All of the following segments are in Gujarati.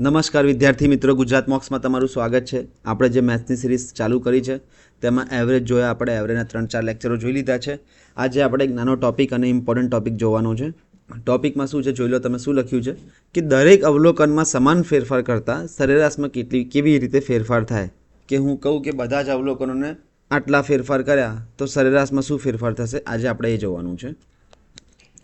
નમસ્કાર વિદ્યાર્થી મિત્રો, ગુજરાત મોક્સમાં તમારું સ્વાગત છે. આપણે જે મેથ્સની સિરીઝ ચાલુ કરી છે, તેમાં એવરેજ જોયા આપણે એવરેજના ત્રણ ચાર લેક્ચરો જોઈ લીધા છે. આજે આપણે એક નાનો ટોપિક અને ઇમ્પોર્ટન્ટ ટોપિક જોવાનો છે. ટોપિકમાં શું છે જોઈ લો તમે શું લખ્યું છે? કે દરેક અવલોકનમાં સમાન ફેરફાર કરતાં સરેરાશમાં કેટલી, કેવી રીતે ફેરફાર થાય? કે હું કહું કે બધા જ અવલોકનોને આટલા ફેરફાર કર્યા, તો સરેરાશમાં શું ફેરફાર થશે? આજે આપણે એ જોવાનું છે.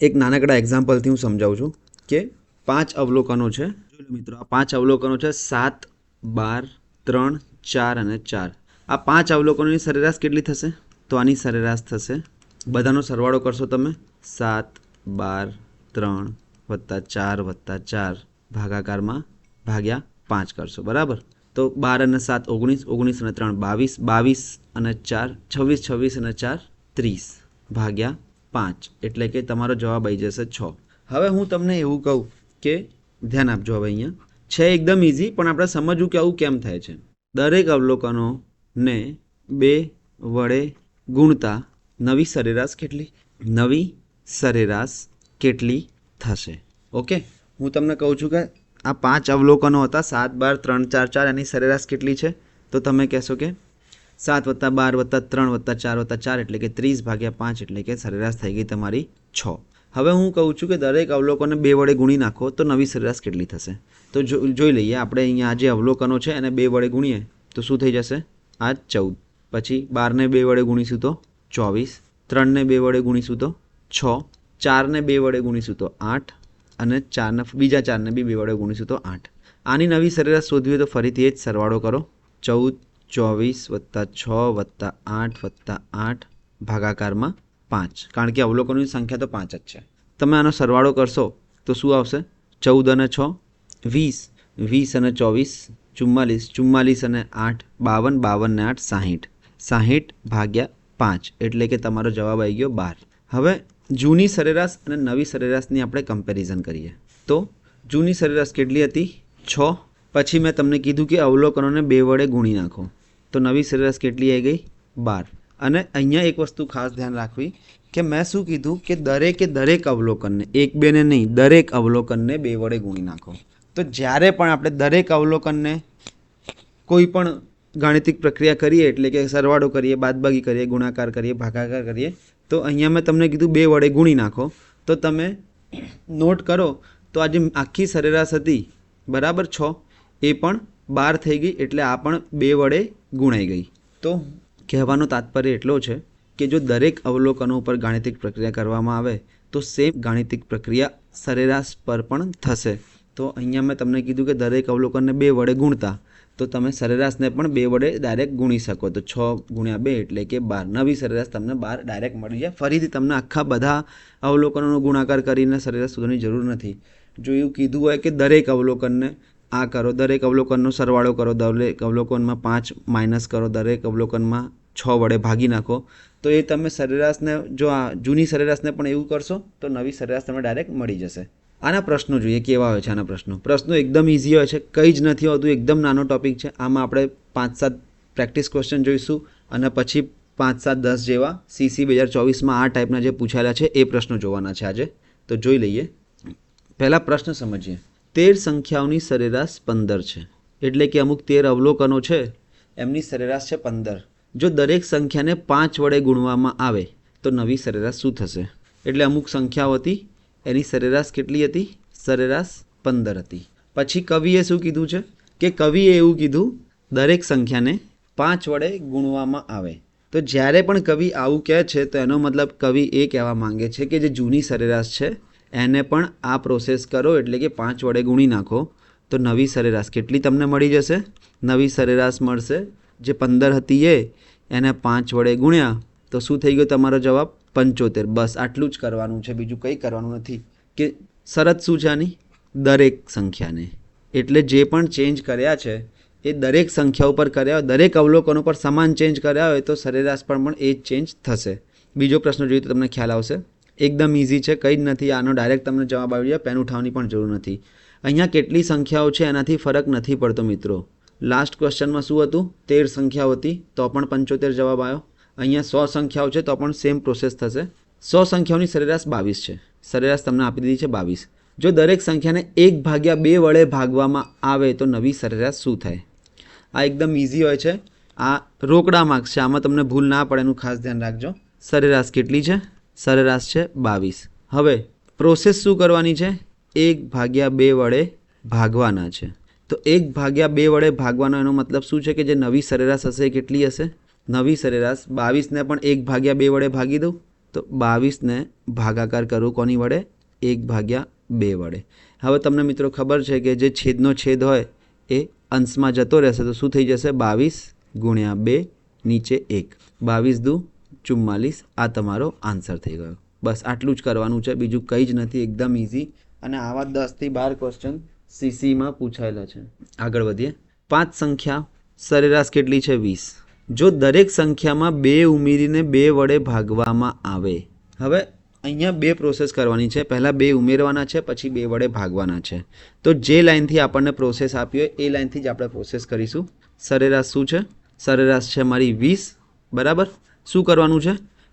એક નાનકડા એક્ઝામ્પલથી હું સમજાવું છું કે પાંચ અવલોકનો છે. મિત્રો, આ પાંચ અવલોકનો છે. સાત, બાર, ત્રણ, ચાર અને ચાર. આ પાંચ અવલોકનોની સરેરાશ કેટલી થશે? તો આની સરેરાશ થશે. બધાનો સરવાળો કરશો તમે. સાત, બાર, ત્રણ વત્તા ચાર વત્તા ચાર ભાગાકારમાં ભાગ્યા પાંચ કરશો. બરાબર? તો બાર અને સાત ઓગણીસ ઓગણીસ અને ત્રણ બાવીસ બાવીસ અને ચાર છવ્વીસ છવ્વીસ અને ચાર ત્રીસ ભાગ્યા પાંચ. એટલે કે તમારો જવાબ આવી જશે છ. હવે હું તમને એવું કહું કે ધ્યાન આપજો હવે અહીંયા. છે એકદમ ઇઝી પણ આપણે સમજવું કે આવું કેમ થાય છે. દરેક અવલોકનોને બે વડે ગુણતા નવી સરેરાશ કેટલી? નવી સરેરાશ કેટલી થશે? ઓકે હું તમને કહું છું કે આ પાંચ અવલોકનો હતા, સાત, બાર, ત્રણ, ચાર ચાર, એની સરેરાશ કેટલી છે? તો તમે કહેશો કે સાત વત્તા બાર વત્તા ત્રણ વત્તા ચાર વત્તા ચાર એટલે કે ત્રીસ ભાગ્યા પાંચ એટલે કે સરેરાશ થઈ ગઈ તમારી છ. હવે હું કહું છું કે દરેક અવલોકનને બે વડે ગુણી નાખો તો નવી સરેરાશ કેટલી થશે? તો જોઈ લઈએ, આપણે અહીંયા આ જે અવલોકનો છે એને બે વડે ગુણીએ, તો શું થઈ જશે? આ ચૌદ. પછી બારને બે વડે ગુણીશું તો ચોવીસ. ત્રણને બે વડે ગુણીશું તો છ. ચારને બે વડે ગુણીશું તો આઠ. અને ચારને, બીજા ચારને બી બે વડે ગુણીશું તો આઠ. આની નવી સરેરાશ શોધવી તો ફરીથી એ જ સરવાળો કરો. ચૌદ, ચોવીસ વત્તા છ વત્તા આઠ વત્તા આઠ ભાગાકારમાં પાંચ. કારણ કે અવલોકનોની સંખ્યા તો પાંચ જ છે. તમે આનો સરવાળો કરશો તો શું આવશે? ચૌદ અને છ, વીસ. વીસ અને ચોવીસ, ચુમ્માલીસ. ચુમ્માલીસ અને આઠ, બાવન બાવન ને આઠ, સાહીઠ. સાહીઠ ભાગ્યા પાંચ. એટલે કે તમારો જવાબ આવી ગયો બાર. હવે જૂની સરેરાશ અને નવી સરેરાશની આપણે કમ્પેરિઝન કરીએ. તો જૂની સરેરાશ કેટલી હતી? છ. પછી મેં તમને કીધું કે અવલોકનોને બે વડે ગુણી નાખો. તો નવી સરેરાશ કેટલી આવી ગઈ? બાર. અને અહીંયા એક વસ્તુ ખાસ ધ્યાન રાખવી કે મેં શું કીધું કે દરેકે દરેક અવલોકનને, એક બેને નહીં, દરેક અવલોકનને બે વડે ગુણી નાખો. તો જ્યારે પણ આપણે દરેક અવલોકનને કોઈ પણ ગાણિતિક પ્રક્રિયા કરીએ, એટલે કે સરવાળો કરીએ, બાદબાકી કરીએ, ગુણાકાર કરીએ, ભાગાકાર કરીએ, તો અહીંયા મેં તમને કીધું બે વડે ગુણી નાખો. તો તમે નોટ કરો, તો આજે આખી સરેરાશ હતી, બરાબર છ, એ પણ બાર થઈ ગઈ, એટલે આ પણ બે વડે ગુણાઈ ગઈ. તો કહેવાનો તાત્પર્ય એટલો છે કે જો દરેક અવલોકનો ઉપર ગાણિતિક પ્રક્રિયા કરવામાં આવે, તો સેમ ગાણિતિક પ્રક્રિયા સરેરાશ પર પણ થશે. તો અહીંયા મેં તમને કીધું કે દરેક અવલોકનને બે વડે ગુણતા, તો તમે સરેરાશને પણ બે વડે ડાયરેક્ટ ગુણી શકો. તો છ ગુણ્યા બે એટલે કે બાર નવી સરેરાશ તમને બાર ડાયરેક્ટ મળી જાય. ફરીથી તમને આખા બધા અવલોકનોનો ગુણાકાર કરીને સરેરાશ શોધવાની જરૂર નથી. જો એવું કીધું હોય કે દરેક અવલોકનને આ કરો, દરેક અવલોકનનો સરવાળો કરો, દરેક અવલોકનમાં પાંચ માઇનસ કરો, દરેક અવલોકનમાં છ વડે ભાગી નાખો. તો એ તમે સરેરાશને, જો આ જૂની સરેરાશને પણ એવું કરશો, તો નવી સરેરાશ તમને ડાયરેક્ટ મળી જશે. આના પ્રશ્નો જોઈએ, કેવા હોય છે આના પ્રશ્નો? પ્રશ્નો એકદમ ઇઝી હોય છે, કંઈ જ નથી હોતું, એકદમ નાનો ટોપિક છે. આમાં આપણે પાંચ સાત પ્રેક્ટિસ ક્વેશ્ચન જોઈશું અને પછી પાંચ સાત દસ જેવા સીસી બે હજાર ચોવીસમાં આ ટાઈપના જે પૂછાયેલા છે, એ પ્રશ્નો જોવાના છે આજે. તો જોઈ લઈએ. પહેલાં પ્રશ્ન સમજીએ. તેર સંખ્યાઓની સરેરાશ પંદર છે. એટલે કે અમુક તેર અવલોકનો છે, એમની સરેરાશ છે પંદર. જો દરેક સંખ્યાને પાંચ વડે ગુણવામાં આવે, તો નવી સરેરાશ શું થશે? એટલે અમુક સંખ્યાઓ હતી, એની સરેરાશ કેટલી હતી? સરેરાશ પંદર હતી. પછી કવિએ શું કીધું છે? કે કવિએ એવું કીધું, દરેક સંખ્યાને પાંચ વડે ગુણવામાં આવે. તો જ્યારે પણ કવિ આવું કહે છે, તો એનો મતલબ કવિ એ કહેવા માંગે છે કે જે જૂની સરેરાશ છે એને પણ આ પ્રોસેસ કરો એટલે કે પાંચ વડે ગુણી નાખો, તો નવી સરેરાશ કેટલી તમને મળી જશે? નવી સરેરાશ મળશે. જે પંદર હતી એ, એને પાંચ વડે ગુણ્યા, તો શું થઈ ગયો તમારો જવાબ? પંચોતેર. બસ, આટલું જ કરવાનું છે. બીજું કંઈ કરવાનું નથી. કે શરત શું છે આની? દરેક સંખ્યાને. એટલે જે પણ ચેન્જ કર્યા છે, એ દરેક સંખ્યા ઉપર કર્યા હોય, દરેક અવલોકનો પર સમાન ચેન્જ કર્યા હોય, તો સરેરાશ પણ એ જ ચેન્જ થશે. બીજો પ્રશ્ન જોઈએ તો તમને ખ્યાલ આવશે. એકદમ ઇઝી છે, કંઈ જ નથી. આનો ડાયરેક્ટ તમને જવાબ આવી જાય પેન ઉઠાવવાની પણ જરૂર નથી. અહીંયા કેટલી સંખ્યાઓ છે, એનાથી ફરક નથી પડતો મિત્રો. લાસ્ટ ક્વેશ્ચનમાં શું હતું? તેર સંખ્યાઓ હતી, તો પણ પંચોતેર જવાબ આવ્યો. અહીંયા સો સંખ્યાઓ છે, તો પણ સેમ પ્રોસેસ થશે. સો સંખ્યાઓની સરેરાશ બાવીસ છે. સરેરાશ તમને આપી દીધી છે બાવીસ. જો દરેક સંખ્યાને એક ભાગ્યા બે વડે ભાગવામાં આવે, તો નવી સરેરાશ શું થાય? આ એકદમ ઇઝી હોય છે. આ રોકડા માર્ક્સ છે, આમાં તમને ભૂલ ના પડે, એનું ખાસ ધ્યાન રાખજો. સરેરાશ કેટલી છે? સરેરાશ છે બાવીસ. હવે પ્રોસેસ શું કરવાની છે? એક ભાગ્યા બે વડે ભાગવાના છે. તો એક ભાગ્યા બે વડે ભાગવાનો એનો મતલબ શું છે કે જે નવી સરેરાશ હશે એ કેટલી હશે? નવી સરેરાશ બાવીસને પણ એક ભાગ્યા બે વડે ભાગી દઉં. તો બાવીસને ભાગાકાર કરું કોની વડે? એક ભાગ્યા બે વડે. હવે તમને મિત્રો ખબર છે કે જે છેદનો છેદ હોય એ અંશમાં જતો રહેશે. તો શું થઈ જશે? બાવીસ ગુણ્યા બે નીચે એક. બાવીસ દુ ચુમ્માલીસ, આ તમારો આન્સર થઈ ગયો. બસ આટલું જ કરવાનું છે. બીજું કંઈ જ નથી. એકદમ ઇઝી અને આવા દસથી બાર ક્વેશ્ચન સીસીમાં પૂછાયેલા છે. આગળ વધીએ. પાંચ સંખ્યા. સરેરાશ કેટલી છે? વીસ. જો દરેક સંખ્યામાં બે ઉમેરીને બે વડે ભાગવામાં આવે. હવે અહીંયા બે પ્રોસેસ કરવાની છે. પહેલાં બે ઉમેરવાના છે, પછી બે વડે ભાગવાના છે. તો જે લાઇનથી આપણને પ્રોસેસ આપી હોય, એ લાઇનથી જ આપણે પ્રોસેસ કરીશું. સરેરાશ શું છે? સરેરાશ છે મારી વીસ. બરાબર? શું કરવાનું છે?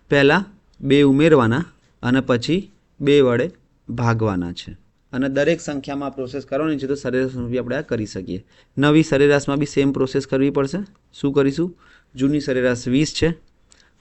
પહેલાં બે ઉમેરવાના અને પછી બે વડે ભાગવાના છે. અને દરેક સંખ્યામાં પ્રોસેસ કરવાની છે તો સરેરાશનું બી આપણે આ કરી શકીએ. નવી સરેરાશમાં બી સેમ પ્રોસેસ કરવી પડશે. શું કરીશું? જૂની સરેરાશ વીસ છે.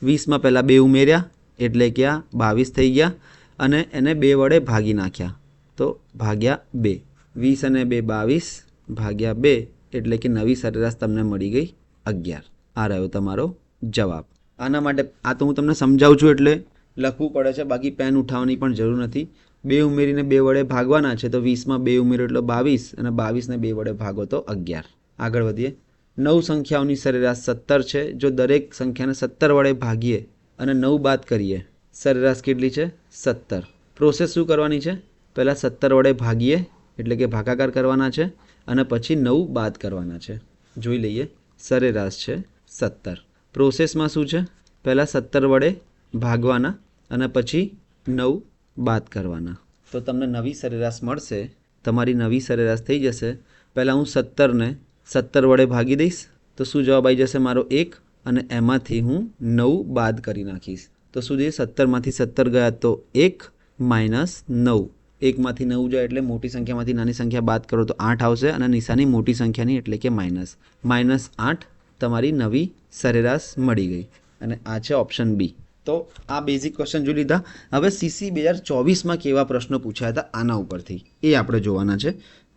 વીસમાં પહેલાં બે ઉમેર્યા, એટલે કે આ બાવીસ થઈ ગયા અને એને બે વડે ભાગી નાખ્યા. તો ભાગ્યા બે. વીસ અને બે બાવીસ ભાગ્યા બે, એટલે કે નવી સરેરાશ તમને મળી ગઈ અગિયાર. આ રહ્યો તમારો જવાબ. આના માટે આ તો હું તમને સમજાવું છું એટલે લખવું પડે છે. બાકી પેન ઉઠાવવાની પણ જરૂર નથી. બે ઉમેરીને બે વડે ભાગવાના છે તો વીસમાં બે ઉમેરો એટલે બાવીસ અને બાવીસને બે વડે ભાગો તો અગિયાર. આગળ વધીએ. નવ સંખ્યાઓની સરેરાશ સત્તર છે. જો દરેક સંખ્યાને સત્તર વડે ભાગીએ અને નવ બાદ કરીએ, સરેરાશ કેટલી છે? સત્તર. પ્રોસેસ શું કરવાની છે? પહેલાં સત્તર વડે ભાગીએ એટલે કે ભાગાકાર કરવાના છે અને પછી નવ બાદ કરવાના છે. જોઈ લઈએ. સરેરાશ છે સત્તર. પ્રોસેસમાં શું છે? પહેલાં સત્તર વડે ભાગવાના અને પછી નવ બાદ કરવાના. તો તમને નવી સરેરાશ મળશે. તમારી નવી સરેરાશ થઈ જશે. પહેલાં હું સત્તરને સત્તર વડે ભાગી દઈશ. તો શું જવાબ આવી જશે? મારો એક અને એમાંથી હું નવ બાદ કરી નાખીશ. તો શું જોઈએ? સત્તરમાંથી સત્તર ગયા તો એક માઇનસ નવ. એકમાંથી નવ જાય એટલે મોટી સંખ્યામાંથી નાની સંખ્યા બાદ કરો તો આઠ આવશે અને નિશાની મોટી સંખ્યાની એટલે કે માઇનસ. માઇનસ આઠ તમારી નવી સરેરાશ મળી ગઈ. અને આ છે ઓપ્શન બી તો આ બેઝિક ક્વેશ્ચન જોઈ લીધા. હવે સીસી બે હજાર ચોવીસમાં કેવા પ્રશ્નો પૂછાયા હતા આના ઉપરથી. એ આપણે જોવાના છે.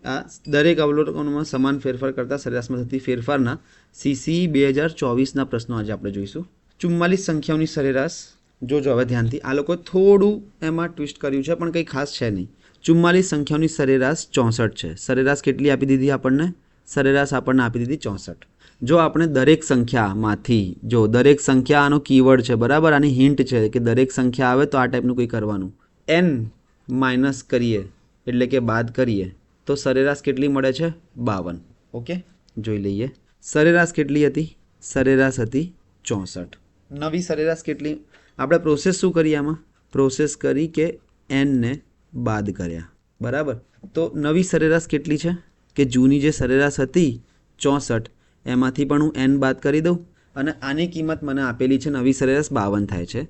આ દરેક અવલોકનોમાં સમાન ફેરફાર કરતાં સરેરાશમાં થતી ફેરફારના સીસી બે હજાર ચોવીસના પ્રશ્નો આજે આપણે જોઈશું. ચુમ્માલીસ સંખ્યાઓની સરેરાશ. જોજો હવે ધ્યાનથી. આ લોકો થોડું એમાં ટ્વિસ્ટ કર્યું છે, પણ કંઈ ખાસ છે નહીં. ચુમ્માલીસ સંખ્યાઓની સરેરાશ ચોસઠ છે. સરેરાશ કેટલી આપી દીધી આપણને? સરેરાશ આપણને આપી દીધી ચોસઠ. જો આપણે દરેક સંખ્યામાંથી, જો દરેક સંખ્યા આનો કીવર્ડ છે, બરાબર? આની હિન્ટ છે કે દરેક સંખ્યા આવે તો આ ટાઈપનું કંઈ કરવાનું. એન માઇનસ કરીએ, એટલે કે બાદ કરીએ, તો સરેરાશ કેટલી મળે છે? બાવન. ઓકે જોઈ લઈએ. સરેરાશ કેટલી હતી? સરેરાશ હતી ચોસઠ. નવી સરેરાશ કેટલી? આપણે પ્રોસેસ શું કરી આમાં? પ્રોસેસ કરી કે એનને બાદ કર્યા. બરાબર? તો નવી સરેરાશ કેટલી છે? કે જૂની જે સરેરાશ હતી, ચોસઠ. એમાંથી પણ હું એન બાદ કરી દઉં અને આની કિંમત મને આપેલી છે નવી સરેરાશ બાવન થાય છે.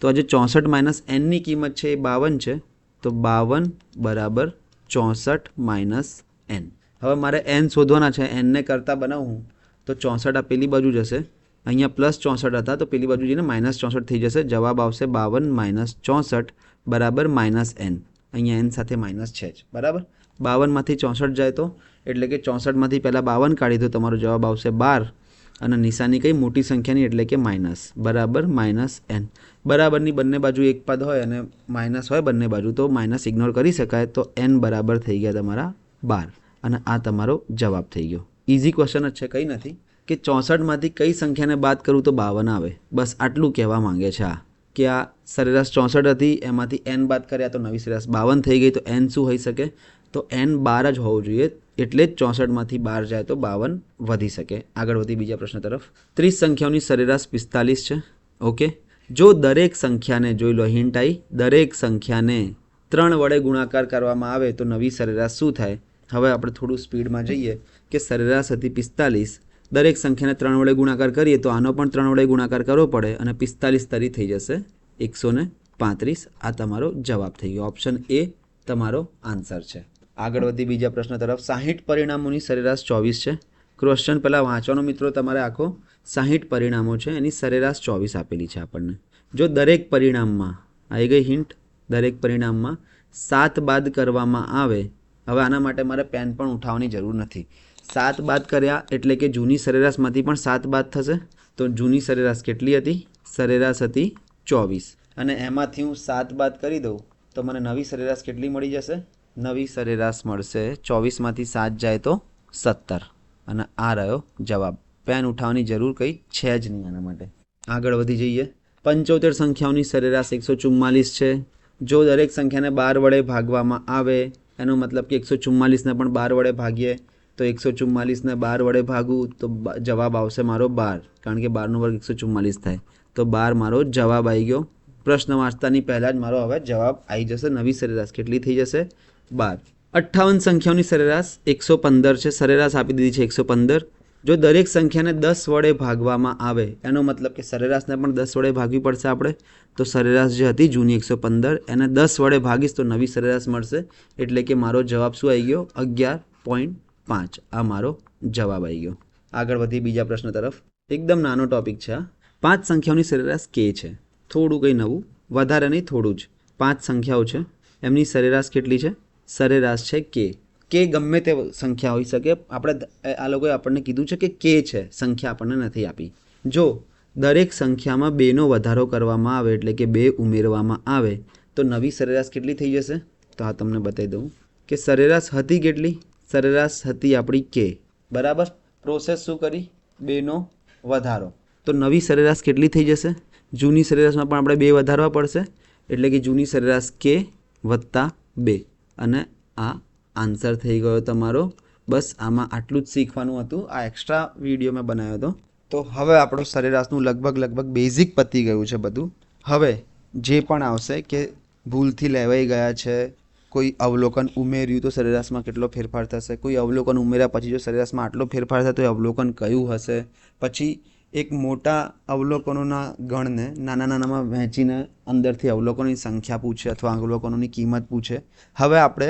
તો આજે ચોસઠ માઇનસ એનની કિંમત છે એ બાવન છે. તો બાવન બરાબર ચોસઠ માઇનસ એન હવે મારે એન શોધવાના છે. એનને કરતાં બનાવું. તો ચોસઠ આ પેલી બાજુ જશે. અહીંયા પ્લસ ચોસઠ હતા તો પેલી બાજુ જઈને માઇનસ ચોસઠ થઈ જશે. જવાબ આવશે બાવન માઇનસ ચોસઠ બરાબર માઇનસ એન અહીંયા એન સાથે માઇનસ છે જ. બરાબર? બાવનમાંથી ચોસઠ જાય તો? એટલે કે ચોસઠમાંથી પહેલાં બાવન કાઢી તો તમારો જવાબ આવશે બાર. અને નિશાની કઈ? મોટી સંખ્યાની, એટલે કે માઇનસ. બરાબર, માઇનસ એન. બરાબરની બંને બાજુ એક પદ હોય અને માઇનસ હોય બંને બાજુ, તો માઇનસ ઇગ્નોર કરી શકાય. તો એન બરાબર થઈ ગયા તમારા બાર. અને આ તમારો જવાબ થઈ ગયો. ઇઝી ક્વેશ્ચન જ છે, કંઈ નથી. કે ચોસઠમાંથી કઈ સંખ્યાને બાદ કરું તો બાવન આવે? બસ આટલું કહેવા માંગે છે આ. કે આ સરેરાશ ચોસઠ હતી, એમાંથી એન બાદ કર્યા તો નવી સરેરાશ બાવન થઈ ગઈ, તો એન શું હોઈ શકે? તો એન બાર જ હોવું જોઈએ. એટલે જ ચોસઠમાંથી બાર જાય તો બાવન વધી શકે. આગળ વધી બીજા પ્રશ્ન તરફ. ત્રીસ સંખ્યાઓની સરેરાશ પિસ્તાલીસ છે. ઓકે? જો દરેક સંખ્યાને જોઈ લો આવી દરેક સંખ્યાને ત્રણ વડે ગુણાકાર કરવામાં આવે તો નવી સરેરાશ શું થાય? હવે આપણે થોડું સ્પીડમાં જઈએ કે સરેરાશ હતી પિસ્તાલીસ. દરેક સંખ્યાને ત્રણ વડે ગુણાકાર કરીએ તો આનો પણ ત્રણ વડે ગુણાકાર કરવો પડે અને પિસ્તાલીસ તરી થઈ જશે. એકસો પાંત્રીસ. આ તમારો જવાબ થઈ ગયો. ઓપ્શન એ તમારો આન્સર છે. આગળ વધી બીજા પ્રશ્ન તરફ. સાહીઠ પરિણામોની સરેરાશ ચોવીસ છે. ક્વેશ્ચન પહેલાં વાંચવાનો મિત્રો, તમારે આખો સાહીઠ પરિણામો છે, એની સરેરાશ ચોવીસ આપેલી છે આપણને. જો દરેક પરિણામમાં, આવી ગઈ હિન્ટ દરેક પરિણામમાં સાત બાદ કરવામાં આવે, હવે આના માટે મારે પેન પણ ઉઠાવવાની જરૂર નથી. સાત બાદ કર્યા એટલે કે જૂની સરેરાશમાંથી પણ સાત બાદ થશે. તો જૂની સરેરાશ કેટલી હતી? સરેરાશ હતી ચોવીસ. અને એમાંથી હું સાત બાદ કરી દઉં, તો મને નવી સરેરાશ કેટલી મળી જશે? નવી સરેરાશ મળશે. ચોવીસમાંથી સાત જાય તો સત્તર. અને આ રહ્યો જવાબ. પેન ઉઠાવવાની જરૂર કંઈ છે જ નહીં આના માટે. આગળ વધી જઈએ. પંચોતેર સંખ્યાઓની સરેરાશ એકસો ચુમ્માલીસ છે. જો દરેક સંખ્યાને બાર વડે ભાગવામાં આવે, એનો મતલબ કે એકસો ચુમ્માલીસને પણ બાર વડે ભાગીએ, તો એકસો ચુમ્માલીસને બાર વડે ભાગું, તો જવાબ આવશે મારો બાર. કારણ કે બારનો વર્ગ એકસો ચુમ્માલીસ થાય. તો બાર મારો જવાબ આવી ગયો. પ્રશ્ન વાંચતાની પહેલાં જ મારો હવે જવાબ આવી જશે. નવી સરેરાશ કેટલી થઈ જશે? બાર. અઠ્ઠાવન સંખ્યાઓની સરેરાશ એકસો પંદર છે. સરેરાશ આપી દીધી છે એકસો પંદર. જો દરેક સંખ્યાને દસ વડે ભાગવામાં આવે, એનો મતલબ કે સરેરાશને પણ દસ વડે ભાગવી પડશે આપણે, તો સરેરાશ જે હતી જૂની એકસો પંદર, એને દસ વડે ભાગીશ તો નવી સરેરાશ મળશે. એટલે કે મારો જવાબ શું આવી ગયો? અગિયાર પોઈન્ટ પાંચ. આ મારો જવાબ આવી ગયો. આગળ વધી બીજા પ્રશ્ન તરફ. એકદમ નાનો ટોપિક છે આ. પાંચ સંખ્યાઓની સરેરાશ કે છે? થોડું કંઈ નવું. વધારે નહીં, થોડું જ. પાંચ સંખ્યાઓ છે. એમની સરેરાશ કેટલી છે? સરેરાશ છે કે. કે ગમે તે સંખ્યા હોઈ શકે. આપણે આ લોકોએ આપણને કીધું છે કે કે છે. સંખ્યા આપણને નથી આપી. જો દરેક સંખ્યામાં બેનો વધારો કરવામાં આવે એટલે કે બે ઉમેરવામાં આવે, તો નવી સરેરાશ કેટલી થઈ જશે? તો આ તમને બતાવી દઉં. કે સરેરાશ હતી કેટલી? સરેરાશ હતી આપણી કે. બરાબર? પ્રોસેસ શું કરી? બેનો વધારો. તો નવી સરેરાશ કેટલી થઈ જશે? જૂની સરેરાશમાં પણ આપણે બે વધારવા પડશે. એટલે કે જૂની સરેરાશ કે વત્તા બે. અને આ આન્સર થઈ ગયો તમારો. બસ આમાં આટલું જ શીખવાનું હતું. આ એક્સ્ટ્રા વીડિયો મેં બનાવ્યો હતો. તો હવે આપણો સરેરાશનું લગભગ લગભગ બેઝિક પતી ગયું છે બધું. હવે જે પણ આવશે કે ભૂલથી લેવાઈ ગયા છે, કોઈ અવલોકન ઉમેર્યું તો સરેરાશમાં કેટલો ફેરફાર થશે, કોઈ અવલોકન ઉમેર્યા પછી જો સરેરાશમાં આટલો ફેરફાર થાય તો અવલોકન કયું હશે? પછી એક મોટા અવલોકનોના ગણને નાના નાનામાં વહેંચીને અંદરથી અવલોકનોની સંખ્યા પૂછે અથવા અવલોકનોની કિંમત પૂછે. હવે આપણે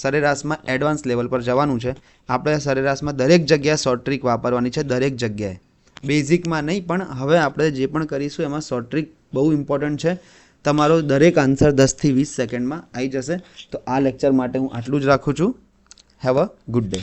સરેરાશમાં એડવાન્સ લેવલ પર જવાનું છે. આપણે સરેરાશમાં દરેક જગ્યાએ શોર્ટ ટ્રીક વાપરવાની છે, દરેક જગ્યાએ. બેઝિકમાં નહીં, પણ હવે આપણે જે પણ કરીશું એમાં શોર્ટ ટ્રીક બહુ ઇમ્પોર્ટન્ટ છે. તમારો દરેક આન્સર દસથી વીસ સેકન્ડમાં આવી જશે. તો આ લેક્ચર માટે હું આટલું જ રાખું છું. Have a good day